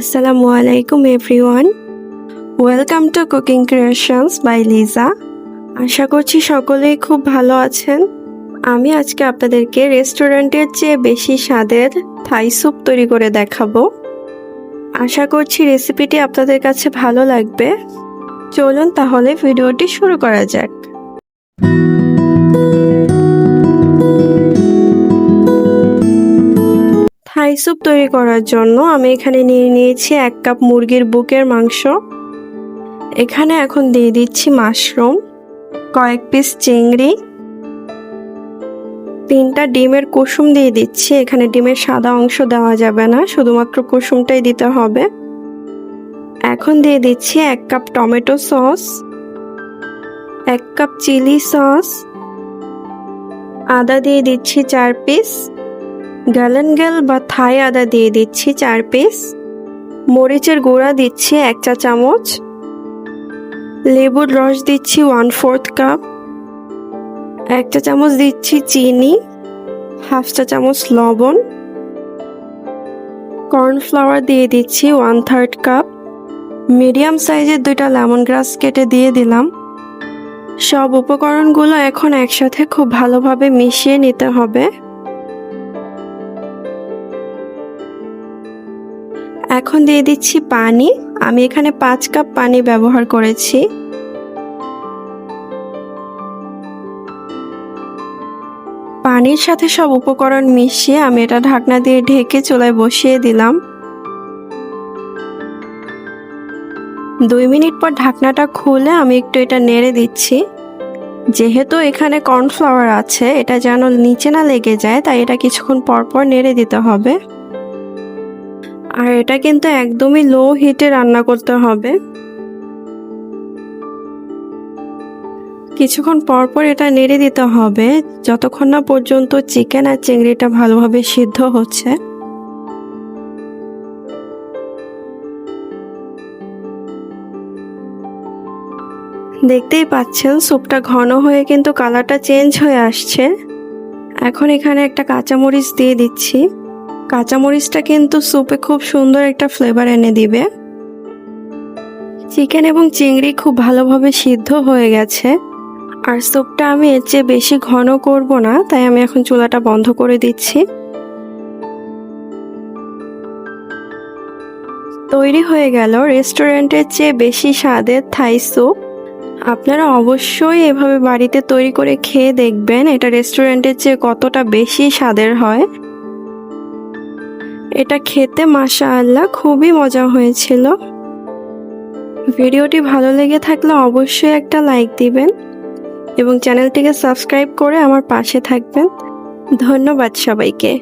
আসসালামু আলাইকুম everyone welcome to cooking creations by Liza আশা করছি সকলেই খুব ভালো আছেন। আমি আজকে আপনাদেরকে রেস্টুরেন্টের চেয়ে বেশি স্বাদের থাই স্যুপ তৈরি করে দেখাবো। আশা করছি রেসিপিটি আপনাদের কাছে ভালো লাগবে। চলুন তাহলে ভিডিওটি শুরু করা যাক। থাই স্যুপ তৈরি করার জন্য আমি এখানে নিয়ে নিয়েছি এক কাপ মুরগির বুকের মাংস। এখানে এখন দিয়ে দিচ্ছি মাশরুম, কয়েক পিস চিংড়ি, তিনটা ডিমের কুসুম দিয়ে দিচ্ছি। এখানে ডিমের সাদা অংশ দেওয়া যাবে না, শুধুমাত্র কুসুমটাই দিতে হবে। এখন দিয়ে দিচ্ছি এক কাপ টমেটো সস, এক কাপ চিলি সস, আদা দিয়ে দিচ্ছি চার পিস। গ্যালেনগেল বা থাই আদা দিয়ে দিচ্ছি চার পিস। মরিচের গুঁড়া দিচ্ছি এক চা চামচ। লেবুর রস দিচ্ছি ওয়ান ফোর্থ কাপ এক চা চামচ দিচ্ছি চিনি হাফ চা চামচ লবণ। কর্নফ্লাওয়ার দিয়ে দিচ্ছি ওয়ান থার্ড কাপ মিডিয়াম সাইজের দুইটা লেমন গ্রাস কেটে দিয়ে দিলাম। সব উপকরণগুলো এখন একসাথে খুব ভালোভাবে মিশিয়ে নিতে হবে। এখন দিয়ে দিচ্ছি পানি। আমি এখানে পাঁচ কাপ পানি ব্যবহার করেছি। পানির সাথে সব উপকরণ মিশিয়ে আমি এটা ঢাকনা দিয়ে ঢেকে চুলায় বসিয়ে দিলাম। দুই মিনিট পর ঢাকনাটা খুলে আমি একটু এটা নেড়ে দিচ্ছি। যেহেতু এখানে কর্নফ্লাওয়ার আছে, এটা যেন নিচে না লেগে যায়, তাই এটা কিছুক্ষণ পর পর নেড়ে দিতে হবে। আর এটা কিন্তু একদমই লো হিটে রান্না করতে হবে। কিছুক্ষণ পর পর এটা নেড়ে দিতে হবে। যতক্ষণ না পর্যন্ত চিকেন আর চিংড়িটা ভালোভাবে সিদ্ধ হচ্ছে। দেখতেই পাচ্ছেন স্যুপটা ঘন হয়ে কিন্তু কালারটা চেঞ্জ হয়ে আসছে। এখন এখানে একটা কাঁচামরিচ দিয়ে দিচ্ছি। কাঁচামরিচটা কিন্তু স্যুপে খুব সুন্দর একটা ফ্লেভার এনে দিবে। চিকেন এবং চিংড়ি খুব ভালোভাবে সিদ্ধ হয়ে গেছে। আর স্যুপটা আমি এর চেয়ে বেশি ঘন করব না, তাই আমি এখন চুলাটা বন্ধ করে দিচ্ছি। তৈরি হয়ে গেল রেস্টুরেন্টের চেয়ে বেশি স্বাদের থাই স্যুপ আপনারা অবশ্যই এভাবে বাড়িতে তৈরি করে খেয়ে দেখবেন এটা রেস্টুরেন্টের চেয়ে কতটা বেশি স্বাদের হয়। এটা খেতে মাশা আল্লাহ খুবই মজা হয়েছিল। ভিডিওটি ভালো লেগে থাকলে অবশ্যই একটা লাইক দিবেন এবং চ্যানেলটিকে সাবস্ক্রাইব করে আমার পাশে থাকবেন। ধন্যবাদ সবাইকে।